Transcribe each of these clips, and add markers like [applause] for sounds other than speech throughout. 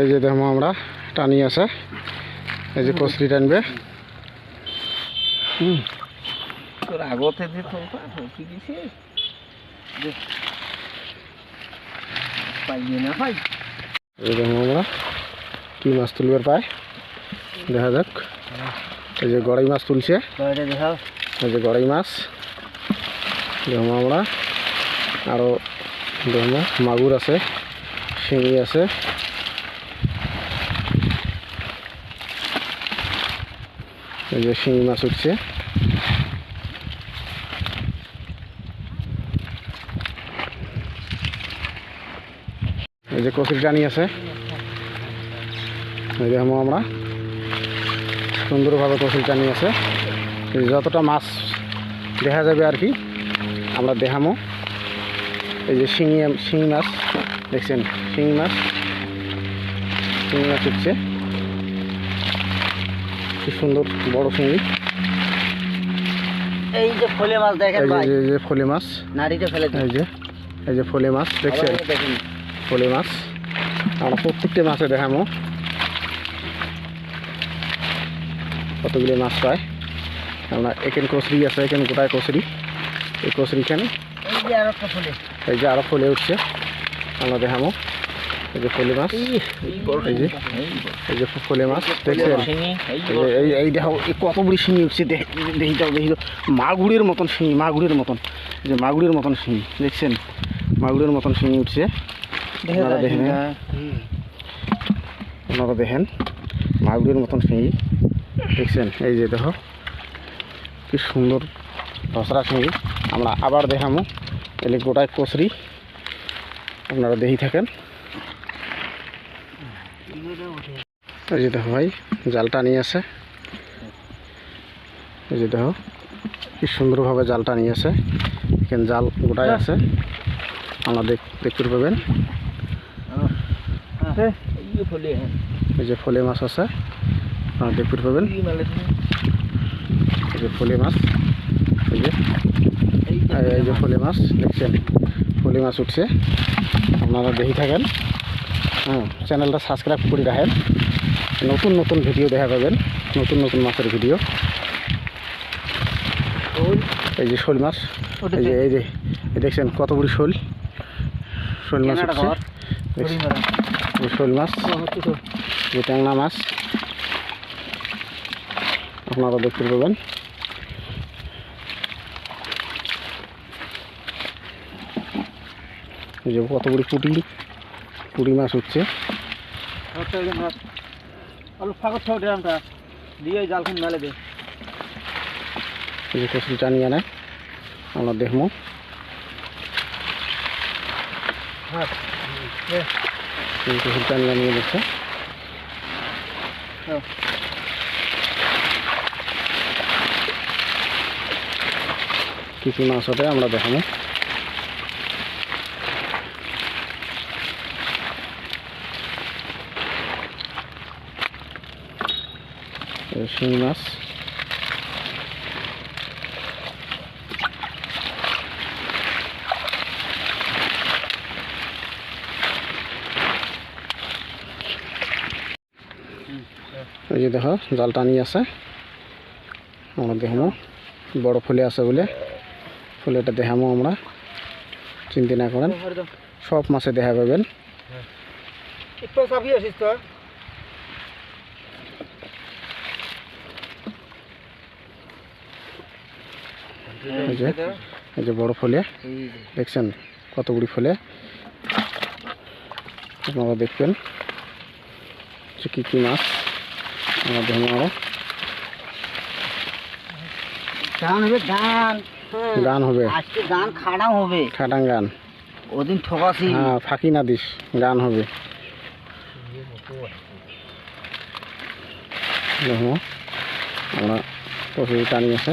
এই যে দেখো আমরা টানি আছে। এই যে কচরি টানবে। হুম। তোর আগতে এই দেখো আমরা কি মাছ তুলবার পাই দেখা যাক। এই যে গড়াই মাছ তুলছে। এই যে গড়াই মাছ। দেখো আমরা আরও দেখো মাগুর আছে। শিঙি আছে। এই যে শিঙি মাছ উঠছে। এই যে কচুরি টানি আছে। এই দেখো আমরা। সুন্দরভাবে কচুরি টানি আছে। যতটা মাছ দেখা যাবে আর কি, আমরা দেখামো। এই যে শিঙি শিঙি মাছ। দেখছেন শিঙি মাছ। শিঙি মাছ উঠছে কি সুন্দর বড় শিঙি এই যে ফলে মাছ দেখেন এই যে- ভাই। এই যে ফলে মাছ। নাড়িটা ফেলে এই যে এই যে ফলে মাছ দেখছেন? ফলে মাছ। আমরা প্রত্যেকটা মাছে দেখামো। কতগুলি মাছ পায়? আমরা এখানে কচরি আছে এখানে গোটায় কচরি। এই কচরিখানে এই যে আর ফলে। এই যে আরও ফলে উঠছে। আমরা দেখামো এই যে ফলে মাছ। এই যে এই যে ফলে মাছ দেখছেন? এই এই দেখো কত বড়ি শিঙি উঠছে দেখি দাও দেখি দাও মাগুরের মতন শিঙি মাগুড়ির মতন। এই যে মাগুরের মতন শিঙি দেখছেন? মাগুরের মতন শিঙি উঠছে। আপনারা দেখেন। আপনারা দেখেন মাগুরের মতন শিঙি। দেখছেন? এই যে দেখো কি সুন্দর ধসরা শিঙি। আমরা আবার দেখামো। এলে গোটায় কচরি। আপনারা দেখি থাকেন। এই যে দেখো ভাই, জালটা নিয়ে আসে। এই যে দেখো, কি সুন্দরভাবে জালটা নিয়ে আসে। এখানে জাল গোটায় আছে। আমরা দেখ, দেখতে পাবেন। এই যে ফলে মাছ আছে, আপনারা দেখতে পাবেন। এই যে ফলে মাছ, এই যে এই যে ফলে মাছ, দেখছেন? ফলে মাছ উঠছে। আপনারা দেখি থাকেন। হ্যাঁ চ্যানেলটা সাবস্ক্রাইব করে রাখেন। নতুন নতুন ভিডিও দেখা পাবেন। নতুন নতুন মাছের ভিডিও। এই যে শোল মাছ। এই যে এই যে দেখছেন কত বড়ি শোল? শোল মাছ? শোল মাছ। যে ট্যাংরা মাছ। আপনারা দেখতে পাবেন। এই যে কত বড়ি পুটি? পুটি মাছ হচ্ছে। দিয়ে জালখান মেলে দে। এই যে কচুরি টানিয়ে আনে। আমরা দেখব। হ্যাঁ। কচুরি টানিয়ে নিয়ে দেখছে হ্যাঁ। কী কী মাছ ওঠে আমরা দেখাবো। শিঙি মাছ এই যে দেখো জাল টানি আছে আমরা দেখাবো বড় ফুলে আছে বলে ফুলেটা দেখাবো আমরা চিন্তা না করেন সব মাছে দেখা পাবেন একটু চাপিয়ে আসিস তো এই যে এই যে বড় ফুলে দেখছেন কত বড়ি ফুলে? আপনারা দেখবেন যে কী কী মাছ আমরা আরও। গান হবে গান গান হবে। আজকে গান খাড়াও হবে। খাটাং গান ওদিন ঠকাসি হ্যাঁ ফাঁকি না দিস গান হবে। দেখো আমরা প্রচুর টানি আছে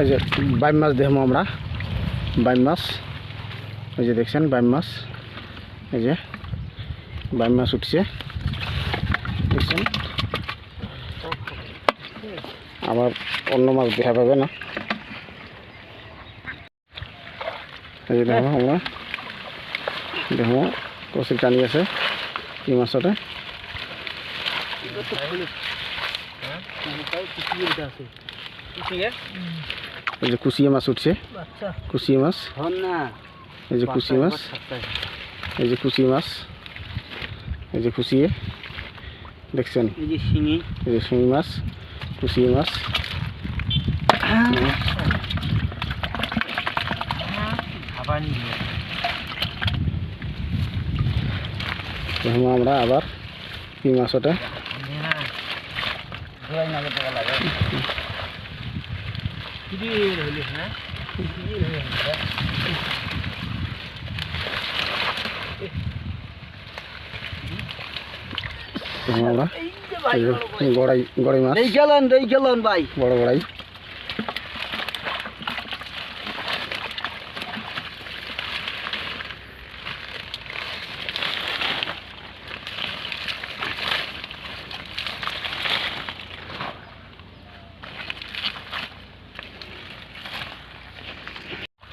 এই যে বাইম মাছ দেখব আমরা। বাইম মাছ। এই যে দেখছেন, বাইম মাছ। এই যে বাইম মাছ উঠছে। দেখছেন? আবার অন্য মাছ দেখা পাবে না। এই যে দেখো আমরা। দেখো, কচুর টানি আছে কি মাছতে এই যে কুচিয়া মাছ উঠছে। কুচিয়া মাছ। এই যে কুচি মাছ। এই যে কুচি মাছ। এই যে কুচিয়ে দেখছেন? এই যে শিঙি। এই যে শিঙি মাছ কুচিয়ে মাছ। আমরা আবার কি মাছতে দেখব আমরা এই যে গড়াই গড়াই মাছ এই গেলেন এই গেলেন ভাই বড় গড়াই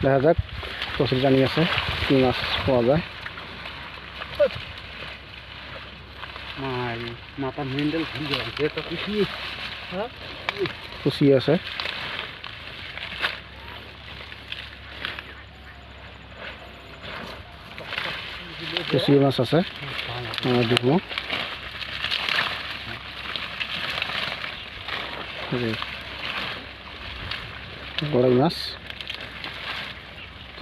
দেখা যাক কচুর জানি আছে কি মাছ পাওয়া যায়। মাই মাথা মেন্ডেল কুচি আছে। কুচি মাছ আছে। দেখব। গড়াই মাছ।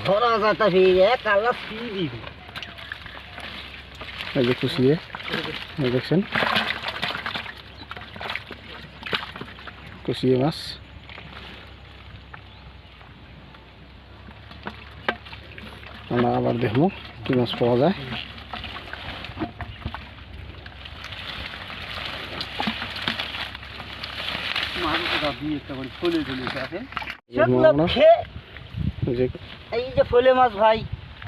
ধরা যাতা ফিরে কালা ফিরে এই যে কুচিয়ে এই দেখছেন। কুচিয়ে মাছ। আমরা আবার দেখব কি মাছ পাওয়া যায়। দিয়ে চলে যে এই যে ফলে মাছ ভাই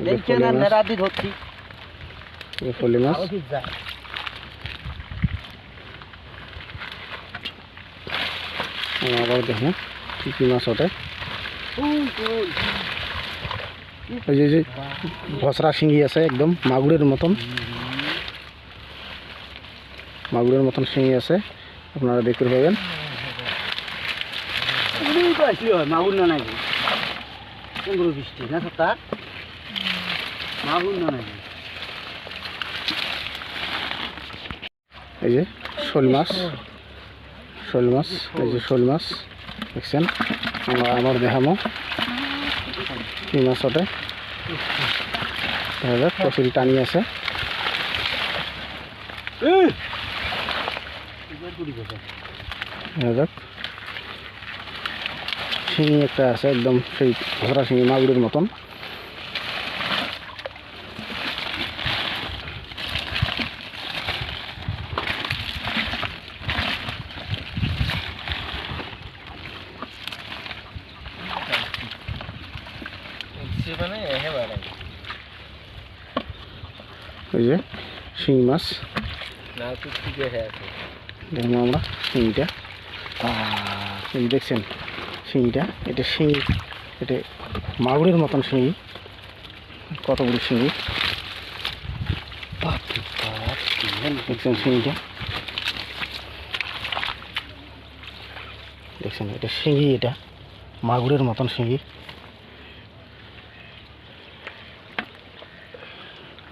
দেখছেন আর নেরাদি ধরছি এই যে মাছ আবার দেখব কি কি মাছ ওঠে এই যে ভসরা শিঙি আছে একদম মাগুরের মতন মাগুরের মতন শিঙি আছে আপনারা দেখতে পাবেন হয় মাগুর না নাকি পনেরো বৃষ্টি না তার মাগুর না। এই যে শোল মাছ শোল মাছ এই যে শোল মাছ দেখছেন? আমরা আবার দেখাবো। কি মাছ ওঠে দেখা যাক কচুরি টানি আছে। দেখা যাক। শিঙি একটা আছে একদম সেই ভসরা শিঙি মাগুরের মতন। এই যে শিঙি মাছ। দেখব আমরা শিঙিটা। এই যে দেখছেন। শিঙিটা। এটা শিঙি, এটা মাগুরের মতন শিঙি কত বড় শিঙি? দেখছেন শিঙিটা? দেখছেন, এটা শিঙি, এটা মাগুরের মতন শিঙি।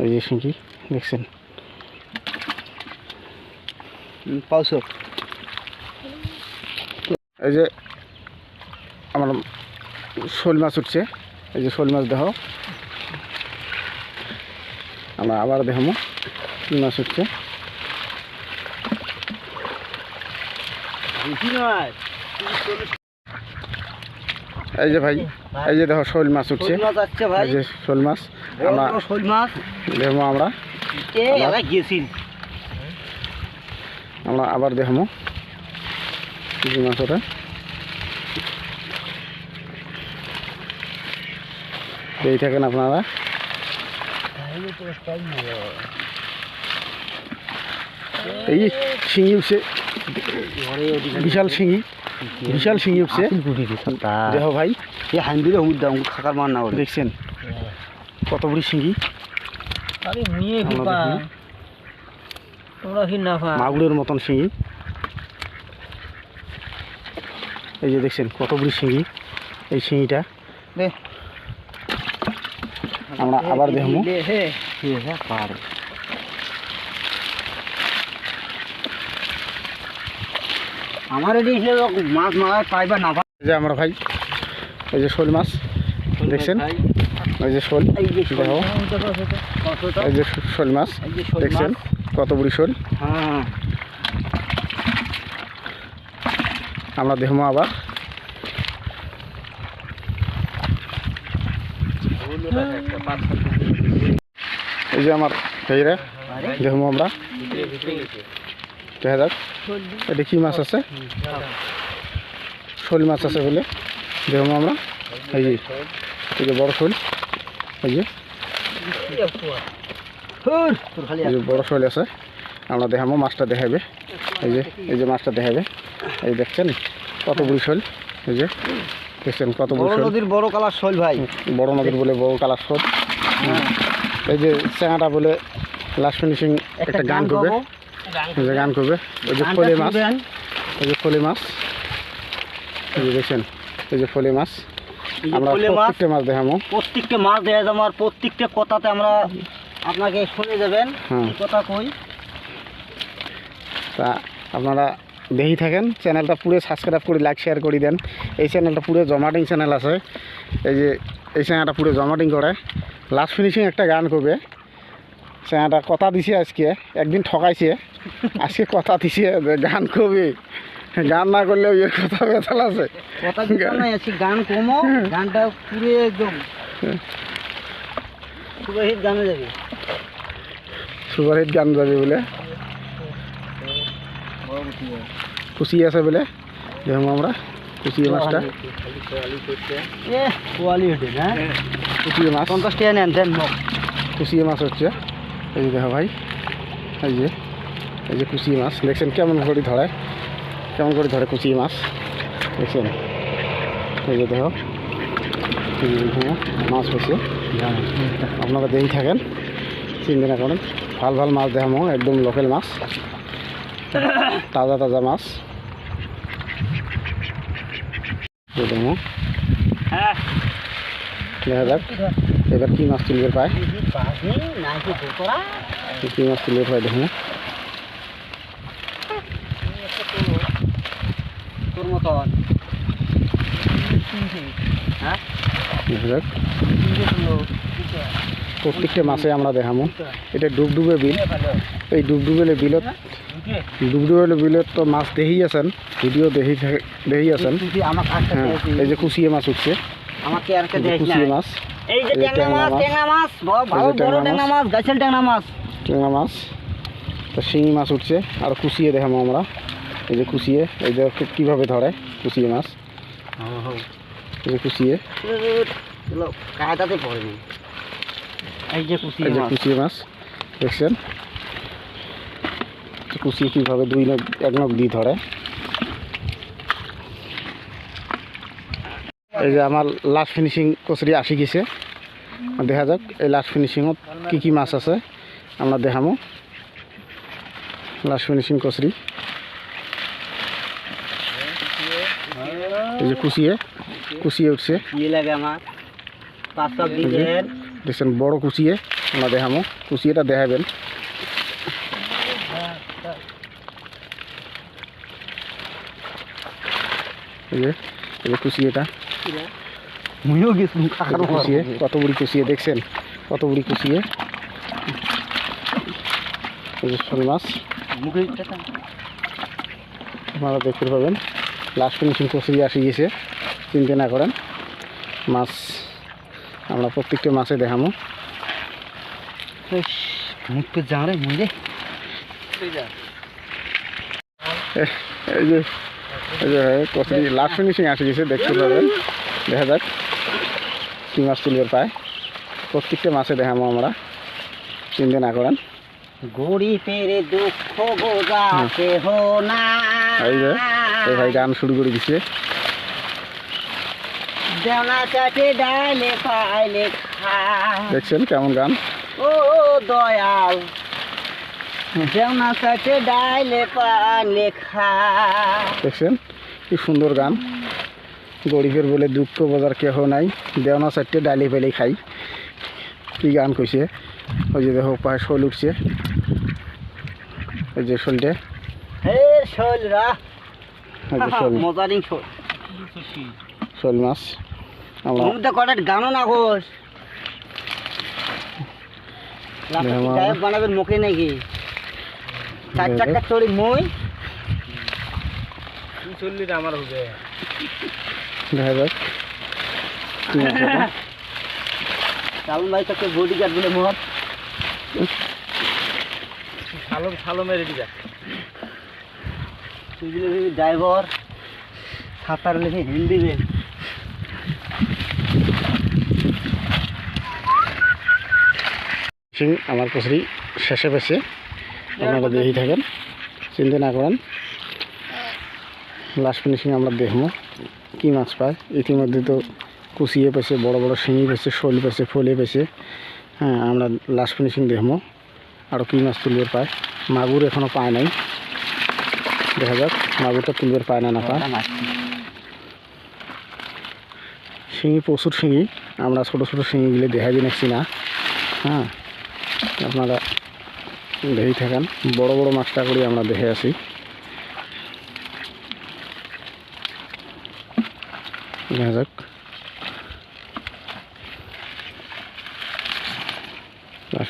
এই যে শিঙি, দেখছেন? পাঁচশো এই যে শোল মাছ উঠছে। এই যে শোল মাছ দেখো আমরা আবার দেখাবো কি মাছ উঠছে। এই যে ভাই এই যে দেখো শোল মাছ উঠছে। এই যে শোল মাছ। আমরা শোল মাছ। দেখব আমরা। আমরা আবার কি মাছ ওটা? এই থাকেন আপনারা? এই যে শিঙি উঠছে। বিশাল শিঙি। বিশাল শিঙি উঠছে। দেহ ভাই এই হান্দিরে হুমুর দাম খাকার মান না দেখছেন? কত বড়ি শিঙি? দেখি। মাগুরের মতন শিঙি। এই যে দেখছেন কত বড়ি শিঙি এই শিঙিটা। দে। আমরা আবার দেখব। হে পারে। আমার এটি মাছ মাছ পাইবা না পাই যে আমরা ভাই এই যে শোল মাছ দেখছেন? এই যে শোল এই যে শোল। দেখো। কত যে শোল মাছ এই যে শোল দেখছেন। কত বড়ি শোল। হ্যাঁ। আমরা দেখব আবার। এই যে আমার ভাইরা দেখব আমরা। দেখা যাক। এটা কি মাছ আছে? শোল মাছ আছে বলে। দেখব আমরা। এই যে এই যে বড় শোল। এই যে। এই যে বড় শোল আছে। আমরা দেখাবো মাছটা দেখাবে। এই যে এই যে মাছটা দেখাবে। এই দেখছেন কত বড়ি শোল। এই যে। দেখছেন কত বড় নদীর বড় কালার শৈল ভাই। বড় নদীর বলে বড় কালার শোল। এই যে চেঙাটা বলে লাস্ট ফিনিশিং একটা গান করবে। যে গান করবে। এই যে ফলে মাছ। এই যে ফলে মাছ। এই যে দেখছেন এই যে ফলে মাছ। আমরা প্রত্যেকটা মাছ দেখাবো। প্রত্যেকটা মাছ দেওয়া যাবে আর প্রত্যেকটা কথাতে আমরা আপনাকে শুনে যাবেন। হ্যাঁ। কথা কই। তা আপনারা দেখি থাকেন চ্যানেলটা পুরো সাবস্ক্রাইব করে লাইক শেয়ার করে দেন। এই চ্যানেলটা পুরো জমাটিং চ্যানেল আছে। এই যে এই চ্যানেলটা পুরো জমাটিং করে। লাস্ট ফিনিশিং একটা গান করবে। চ্যানেলটা কথা দিছে আজকে একদিন ঠকাইছে। আজকে কথা দিছে যে গান করবে। গান না করলে এর কথা বেতাল আছে। আজকে গান কমো গানটা পুরো একদম সুপারহিট গানে যাবে। সুপারহিট গান যাবে বলে। খুশি আছে বলে দেখব আমরা খুশি মাছটা। খুশি মাছ। দেন মাছ হচ্ছে। এই দেখো ভাই এই যে এই যে কুচিয়ে মাছ। দেখছেন কেমন করে ধরে কেমন করে ধরে কুচিয়ে মাছ। দেখছেন? এই যে দেখো, মাছ হচ্ছে আপনারা দেখি থাকেন। চিন্তা না করেন ভালো ভালো মাছ দেখামো একদম লোকাল মাছ। তাজা তাজা মাছ দেখো। হ্যাঁ। দেখা যাক। এবার কি মাছ তুলবে পায়? কি মাছ তুলবে পায় দেখুন হ্যাঁ? প্রত্যেকটা মাছে আমরা দেখামো এটা ডুবডুবে বিল। এই ডুবডুবেলে বিলত ডুবডুবেলে বিলত তো মাছ দেখি আছেন ভিডিও দেখি দেখি আছেন হ্যাঁ এই যে কুচিয়ে মাছ উঠছে কুচিয়ে মাছ এই যে ট্যাংরা মাছ ট্যাংরা মাছ ভালো বড় ট্যাংরা ট্যাংরা মাছ। মাছ গাছের ট্যাংরা মাছ ট্যাংরা মাছ তো শিঙি মাছ উঠছে আর কুচিয়ে দেখামো আমরা এই যে কুচিয়ে এই যে খুব কীভাবে ধরে কুচিয়ে মাছ এই যে কুচিয়ে কায়দাতে পড়েনি এই যে কুচিয়ে মাছ দেখছেন কুচিয়ে কীভাবে দুই নখ এক নখ দিয়ে ধরে। এই যে আমার লাস্ট ফিনিশিং কচুরি আসি গেছে। দেখা যাক এই লাস্ট ফিনিশিংত কি কি মাছ আছে আমরা দেখামো। Last finishing kachori. এই যে কুচিয়ে কুচিয়ে উঠছে। দেখছেন বড় কুচিয়ে আমরা দেখামো। কুচিয়েটা দেখাবেন। কুচিয়েটা কুচিয়ে কত বুড়ি কুচিয়ে দেখছেন? কত বুড়ি কুচিয়ে শোল মাছ। আপনারা দেখতে পাবেন। লাস্ট ফিনিশিং আসি গেছে। চিন্তা না করেন। মাছ আমরা প্রত্যেকটা মাছে দেখামো। মুখে যে এই যে লাস্ট ফিনিশিং আসি গেছে দেখতে পাবেন। দেখা যাক। কি মাছ তুলবে পায়। প্রত্যেকটা মাছে দেখাবো আমরা। চিন্তা না করেন দুঃখ। না এই যে এই ভাই গান শুরু করে পাইলে খা দেখছেন কেমন গান? ও দয়াল দেওনা চাটে ডাইলে পাইলে খা দেখছেন? কি সুন্দর গান। গরিবের বলে দুঃখ বোঝার কেহ নাই। দেওনা চারটে ডালি পেলে খাই। কি গান কইছে? ওই যে দেখো পায়ে শোল উঠছে। ওই যে শোলটে। শোল মাছ। গানও না ঘোষ বানাবেন মুখে নাকি? চার দেবে। চড়ি মই। চল্লিশ আমার হবে। দেখা যাক। কি মাছ এটা। চালন ভাই তোকে বডি গার্ড বলে মত সালম সালমের দিকে তুইগুলো ড্রাইভার সাঁতার লেগে হিন্দি আমার কচুরি শেষে পেছে আপনারা দেখি থাকেন। চিন্তা না করেন। লাস্ট ফিনিশিং আমরা দেখব কী মাছ পায়। ইতিমধ্যে তো কুচিয়ে পেয়েছে বড় বড় শিঙি পেয়েছে শোল পেয়েছে ফলে পেয়েছে হ্যাঁ আমরা লাস্ট ফিনিশিং দেখব আরও কী মাছ তুলবে পায়। মাগুর এখনও পায় নাই। দেখা যাক মাগুরটা তুলবে পায় না না পায়। শিঙি প্রচুর শিঙি। আমরা ছোটো ছোটো শিঙিগুলো দেখা দিচ্ছি না হ্যাঁ আপনারা দেখেই থাকেন, বড় বড় মাছটা করে আমরা দেখে আসি। দেখা যাক।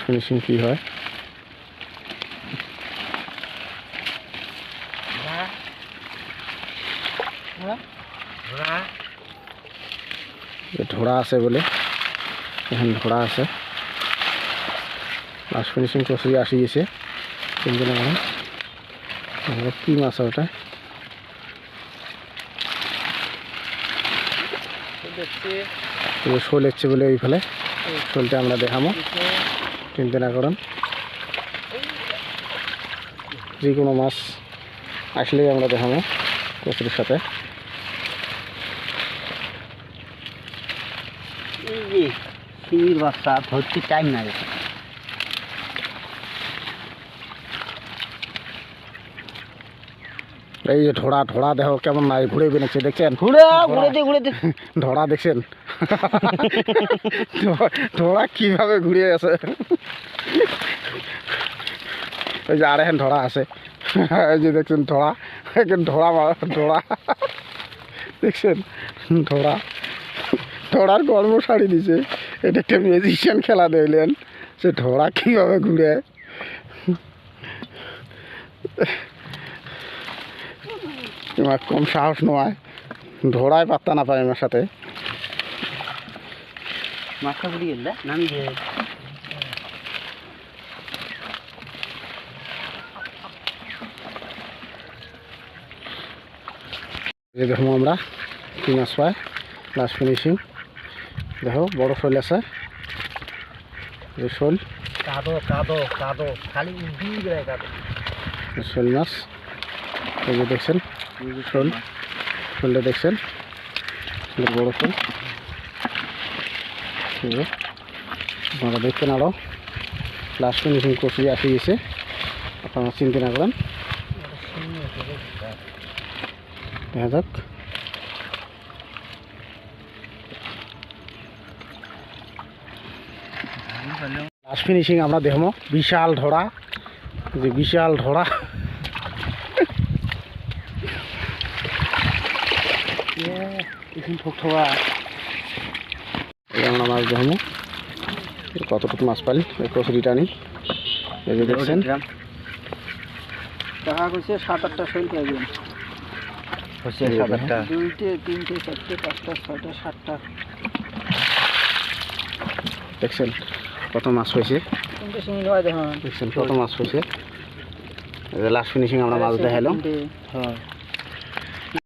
ফিনিশিং কী হয়? ঢোড়া আছে বলে, এখন ঢোড়া আছে। লাস্ট ফিনিশিং কচুরি আসি গেছে। চিন্তা না করেন তারপরে কী মাছ ওটা? শোল এসছে বলে ওই ফেলে। শোলটা আমরা দেখাবো চিন্তা না করেন। যে কোনো মাছ আসলেই আমরা দেখাবো কচুরির সাথে। বাচ্চা ধরতে টাইম না এই যে ঢোড়া ঢোড়া দেখো কেমন নাই ঘুরে বেড়েছে দেখছেন? ঘুরে ঘুরে দে ঘুরে দে। [laughs] ঢোড়া দেখছেন? ঢোড়া কীভাবে ঘুরে আছে ওই যে আর এখন ঢোড়া আছে। এই যে দেখছেন ঢোড়া এখন ঢোড়া ঢোড়া। দেখছেন? ঢোড়া। ঢোড়ার কর্ম সারি দিছে। এটা একটা মিউজিশিয়ান খেলা দেখলেন। সে ঢোড়া কীভাবে ঘুরে? কম সাহস নয় ধরায় পাত্তা না পায় আমার সাথে। মাছটা ঘুরে গেল নামি যে দেখো আমরা কি মাছ পাই লাস্ট ফিনিশিং দেখো বড় শোল আছে। এই শোল। কাদো কাদো কাদো। খালি কাদো। শোল মাছ। দেখছেন শোল শোলটা দেখছেন? বড় শোল আপনারা দেখছেন আরও লাস্ট ফিনিশিং কষিয়ে আসি গেছে। আপনারা চিন্তা না করেন। দেখা যাক। লাস্ট ফিনিশিং আমরা দেখব। বিশাল ঢোড়া যে বিশাল ঢোড়া এখন ঠোক ঠোকা এই আমরা মাছ দেখব কতটুকু মাছ পালি? এই কচুরিটা নিই এই যে দেখছেন। টাকা করছে সাত আটটা শৈল পাইবেন হচ্ছে সাত আটটা। দুইটে তিনটে চারটে পাঁচটা ছয়টা সাতটা। দেখছেন কত মাছ হয়েছে? হয় দেখছেন কত মাছ হয়েছে? লাস্ট ফিনিশিং আমরা মাছ দেখালাম হয়।